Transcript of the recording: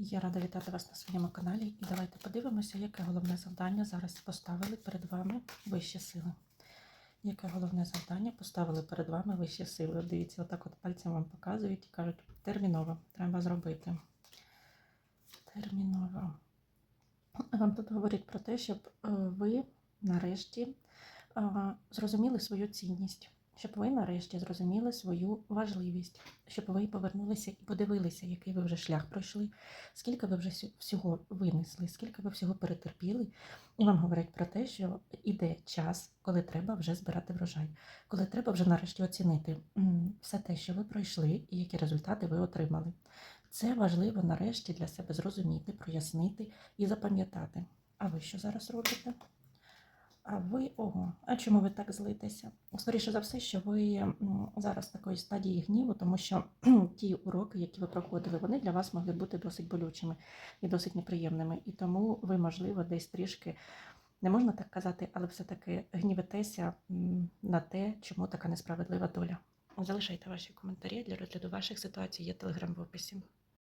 Я рада вітати вас на своєму каналі і давайте подивимося, яке головне завдання зараз поставили перед вами вищі сили. Яке головне завдання поставили перед вами вищі сили? Дивіться, отак от пальцем вам показують і кажуть, терміново треба зробити. Терміново. Вам тут говорять про те, щоб е, ви нарешті зрозуміли свою цінність, щоб ви нарешті зрозуміли свою важливість, щоб ви повернулися і подивилися, який ви вже шлях пройшли, скільки ви вже всього винесли, скільки ви всього перетерпіли. І вам говорять про те, що іде час, коли треба вже збирати врожай, коли треба вже нарешті оцінити все те, що ви пройшли, і які результати ви отримали. Це важливо нарешті для себе зрозуміти, прояснити і запам'ятати. А ви що зараз робите? А ви ого, а чому ви так злитеся? Скоріше за все, що ви зараз в такої стадії гніву, тому що ті уроки, які ви проходили, вони для вас могли бути досить болючими і досить неприємними. І тому ви, можливо, десь трішки не можна так казати, але все-таки гнівитеся на те, чому така несправедлива доля. Залишайте ваші коментарі для розгляду ваших ситуацій. Є телеграм в описі.